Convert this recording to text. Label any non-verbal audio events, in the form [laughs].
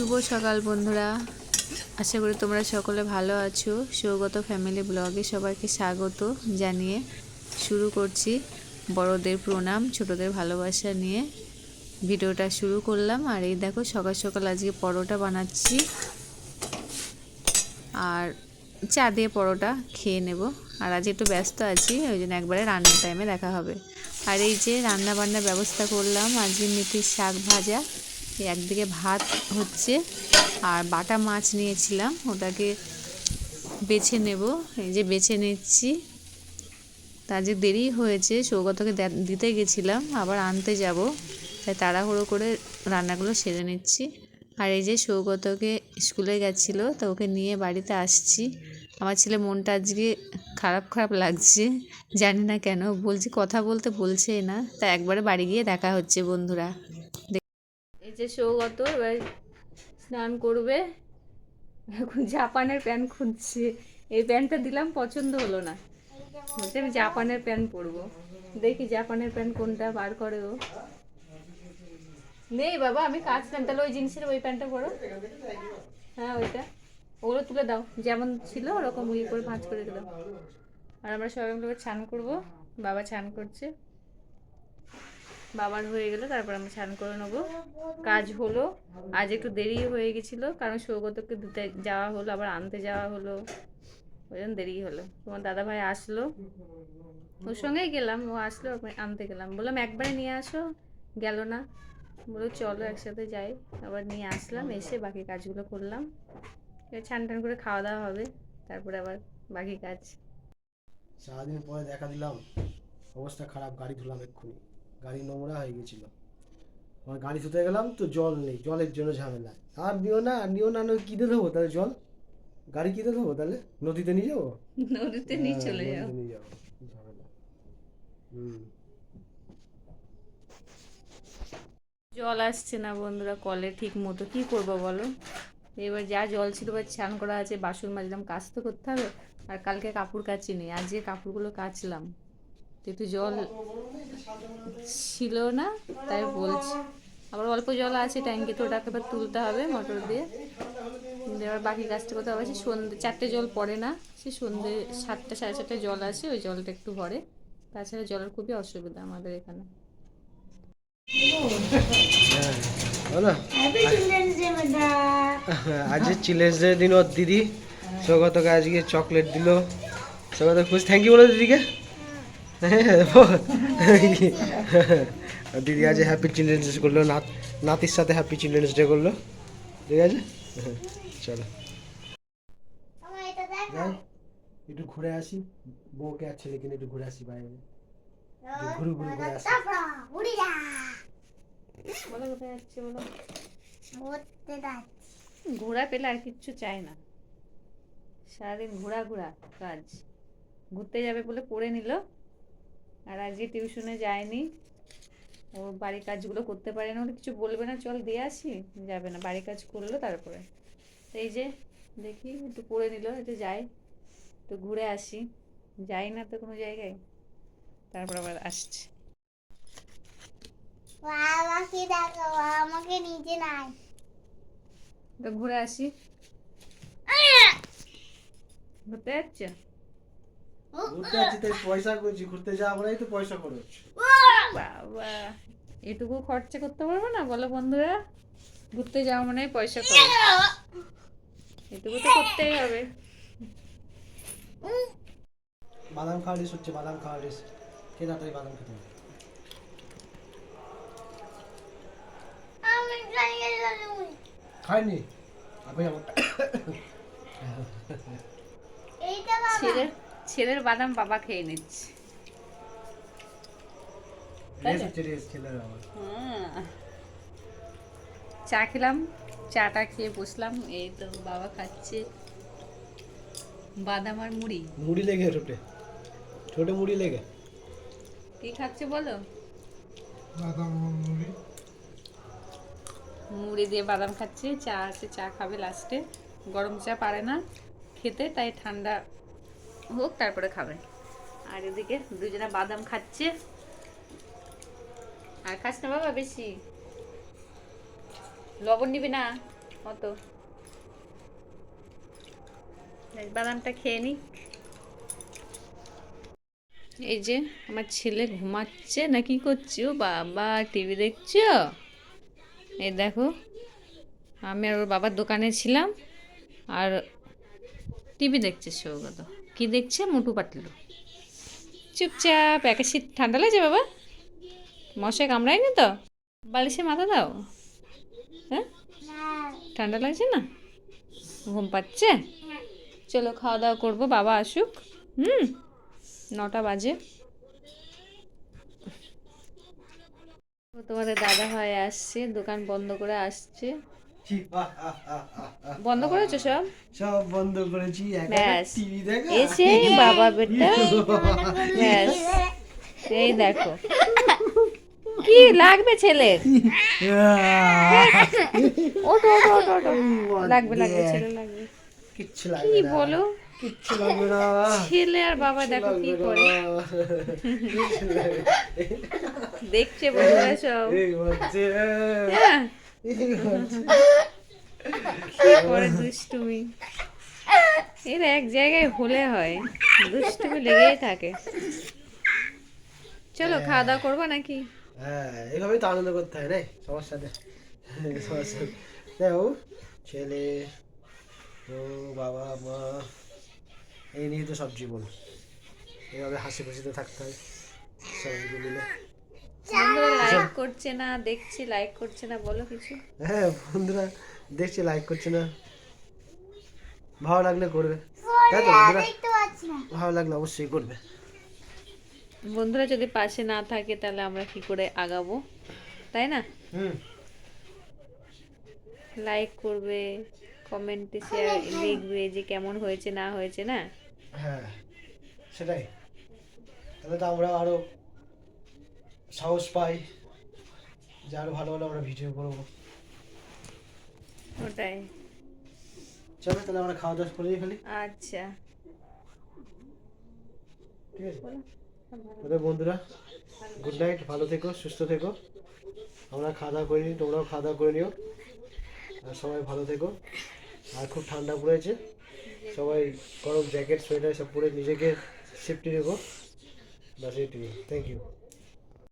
শুভ সকাল, বন্ধুরা। আশা করি তোমরা সকলে ভালো আছো। সৌগত ফ্যামিলি ব্লগে সবাইকে স্বাগত জানিয়ে শুরু করছি বড়দের প্রণাম, ছোটদের ভালোবাসা নিয়ে ভিডিওটা শুরু করলাম। আর এই দেখো, সকাল সকাল আজকে পরোটা বানাচ্ছি। আর চা দিয়ে পরোটা খেয়ে নেব। আর আজ একটু ব্যস্ত আছি, ওই জন্য একবারে রান্নার টাইমে দেখা হবে। আর এই যে রান্না বান্নার ব্যবস্থা করলাম, আজকে মেথির শাক ভাজা। একদিকে ভাত হচ্ছে আর বাটা মাছ নিয়েছিলাম, ওটাকে বেছে নেব। এই যে বেছে নিচ্ছি তা যে দেরি হয়েছে, সৌগতকে দিতে গেছিলাম, আবার আনতে যাব। তাই তাড়াহুড়ো করে রান্নাগুলো সেরে নিচ্ছি। আর এই যে সৌগতকে স্কুলে গেছিল, তো ওকে নিয়ে বাড়িতে আসছি। আমার ছেলে মনটা আজকে খারাপ খারাপ লাগছে, জানি না কেন, বলছি কথা বলতে বলছে না। তা একবারে বাড়ি গিয়ে দেখা হচ্ছে বন্ধুরা। যে সৌগত, এবার স্নান করবে। এখন জাপানের প্যান্ট খুঁজছে। এই প্যান্টটা দিলাম, পছন্দ হলো না। বলছে আমি জাপানের প্যান্ট পরবো। দেখি জাপানের প্যান্ট কোনটা বার করে ও। নেই বাবা, আমি কাজ প্যান্ট। তাহলে ওই জিনিসের ওই প্যান্টটা পরো। হ্যাঁ ওইটা। ওগুলো তুলে দাও। যেমন ছিল ওরকম ইয়ে করে ভাঁজ করে দিলাম। আর আমরা সবাই মিলে ছান করব। বাবা ছান করছে। বাবার হয়ে গেলে, তারপর আমরা স্নান করে নেব। কাজ হলো, আজ একটু দেরি হয়ে গেছিল, কারণ সৌগতকে দিতে যাওয়া হলো, আবার আনতে যাওয়া হলো। ওই জন্য দেরি হলো। তোমার দাদা ভাই আসলো। ওর সঙ্গেই গেলাম, ও আসলো আনতে গেলাম। বললাম, একবারে নিয়ে আসো। গেল না। বলো চলো একসাথে যাই। আবার নিয়ে আসলাম, এসে বাকি কাজগুলো করলাম। ছান টান করে খাওয়া দাওয়া হবে, তারপরে আবার বাকি কাজ। সারাদিন পরে দেখা দিলাম। অবস্থা খারাপ, গাড়ি ধুলাম এক্ষুনি। গাড়ি নোংরা হয়ে গেছিল। আমার গাড়ি ধুতে গেলাম তো জল নেই জলের জন্য ঝামেলা। আর নিও না আর নিও না নয় কিনে দেবো তাহলে জল? গাড়ি কিনে দেবো তাহলে? নদীতে নিয়ে যাব? নদীতে নিয়ে হ্যাঁ, চলে নিয়ে যাব ঝামেলা। হুম। জল আসছে না বন্ধুরা কলে ঠিক মতো। কি করব বলো? এবার যা জল ছিল এবার স্নান করা আছে বাসন মাজলাম কাজ তো করতে হবে। আর কালকে কাপড় কাচিনি আজকে কাপড়গুলো কাচলাম। তো একটু জল ছিল না, তাই বলছি। আবার অল্প জল আছে ট্যাঙ্কি তো ওটাকে এবার তুলতে হবে মোটর দিয়ে। আবার বাকি গাছটা কোথাও সে সন্ধ্যে চারটে জল পড়ে না, সে সন্ধ্যে সাতটা, সাড়ে সাতটায় জল আসে, ওই জলটা একটু ভরে। তাছাড়া জলের খুবই অসুবিধা আমাদের এখানে। আজ চিলড্রেন্স ডে দিন দিদি, সৌগতকে আজকে চকলেট দিল। সৌগত খুশি থ্যাংক ইউ বলো দিদিকে। [laughs] দিদি আজ হ্যাপি চিলড্রেন্স ডে করল নাত নাতির সাথে হ্যাপি চিলড্রেন্স ডে করল। ঠিক আছে? [laughs] চলো। যাই একটু ঘুরে আসি। বউকে আর ছেলেকে একটু ঘুরে আসি বাইরে। একটু ঘুরে ঘুরে ঘুরে আসি। বলো কোথায় যাচ্ছে বলো? ঘোরা পেলে আর কিচ্ছু চাই না। সারাদিন ঘোরা ঘোরা কাজ। ঘুরতে যাবে বলে পড়ে নিল। আর আজকে টিউশনে যায়নি ও বাড়ির কাজগুলো করতে পারে না বলে কিছু বলবে না চল দিয়ে আসি যাবে না বাড়ির কাজ করল তারপরে। তো এই যে দেখি একটু পড়ে নিল একটু যাই তো ঘুরে আসি যাই না তো কোনো জায়গায় তারপর আবার আসছে। আমাকে দেখো আমাকে নিচে নাই। তো ঘুরে আসি। ঘুরতে যাচ্ছে? ঘুরতে যাচ্ছি তাই পয়সা করছি ঘুরতে যাওয়া বলেই তো পয়সা খরচ বাবা এটুকু খরচা করতে পারব না? বলো বন্ধুরা ঘুরতে যাওয়া মানে পয়সা খরচ। এটুকু তো করতেই হবে। বাদাম খাওয়া রেস হচ্ছে বাদাম খাওয়া রেস কে তাড়াতাড়ি বাদাম খেতে হবে খাইনি? আমি আমার এইটা বাবা ছেলের বাদাম বাবা খেয়ে নিচ্ছে। হ্যাঁ। চা খেলাম চাটা খেয়ে বসলাম এই তো বাবা খাচ্ছে। বাদাম আর মুড়ি। মুড়ি লেগে ঠোঁটে। ঠোঁটে মুড়ি লেগে। কি খাচ্ছে বলো? বাদাম মুড়ি। মুড়ি দিয়ে বাদাম খাচ্ছে চা আছে চা খাবে লাস্টে গরম চা পারে না খেতে তাই ঠান্ডা হোক তারপরে খাবেন আর এদিকে দুজনে বাদাম খাচ্ছে। আর খাস না বাবা বেশি। লবণ নিবি না অত। বাদামটা খেয়ে নি। এই যে আমার ছেলে ঘুমাচ্ছে না কি করছে ও বাবা টিভি দেখছ? এই দেখো আমি আর ওর বাবার দোকানে ছিলাম আর টিভি দেখছে সৌগত। কি দেখছে? মুটু পাতলু চুপচাপ, একা শীত ঠান্ডা লাগছে বাবা? মশায় কামড়ায়নি তো? বালিশে মাথা দাও। হ্যাঁ? ঠান্ডা লাগছে না? ঘুম পাচ্ছে? চলো খাওয়া দাওয়া করব, বাবা আসুক। হুম? নটা বাজে। তোমাদের দাদা ভাই আসছে, দোকান বন্ধ করে আসছে। [laughs] বন্ধ করেছ সব? সব বন্ধ করেছি টিভি দেখা। এসে বাবা বেটা। ব্যাস। এই দেখো। কি লাগবে ছেলের? ওটো ওটো ওটো ওটো লাগবে লাগবে ছেলে লাগবে। কিচ্ছু কি লাগবে না। বলো? কিচ্ছু লাগবে না। ছেলে আর বাবা দেখো কি করে। দেখছে বন্ধুরা সব। হচ্ছে। হ্যাঁ, এই হচ্ছে। কি করে দুষ্টুমি। এর এক জায়গায় হলে হয় দুষ্টুমি লেগেই থাকে। চলো খাওয়া দাওয়া করব নাকি? হ্যাঁ এইভাবেই তো আনন্দ করতে হয় রে সমস্যা নেই সমস্যা নেই দেখো ছেলে ও বাবা মা এই নিয়ে তো সব জীবন। এইভাবে হাসি খুশিতে থাকতে হয় সবাই মিলে। বন্ধুরা লাইক করছে না দেখছি লাইক করছে না বলো কিছু। হ্যাঁ বন্ধুরা দেখছি লাইক করছে না। ভালো লাগলে করবে। তাই তো বন্ধুরা? ভালো লাগলে অবশ্যই করবে। বন্ধুরা যদি পাশে না থাকে তাহলে আমরা কি করে আগাবো? তাই না? হুম। লাইক করবে কমেন্টে শেয়ার লিখবে যে কেমন হয়েছে না হয়েছে না? হ্যাঁ সেটাই। তাহলে তো আমরা আরও সাহস পাই যে আরও ভালো ভালো আমরা ভিডিও করব। ওটাই। চলো তাহলে আমরা খাওয়া দাওয়া করে খালি আচ্ছা। ঠিক আছে? বন্ধুরা গুড নাইট ভালো থেকো সুস্থ থেকো। আমরা খাওয়া দাওয়া করে নিই তোমরাও খাওয়া দাওয়া করে নিও। আর সবাই ভালো থেকো। আর খুব ঠান্ডা পড়েছে। সবাই গরম জ্যাকেট সোয়েটার সব পরে নিজেকে সেফটি রেখো বাস এইটুকু থ্যাংক ইউ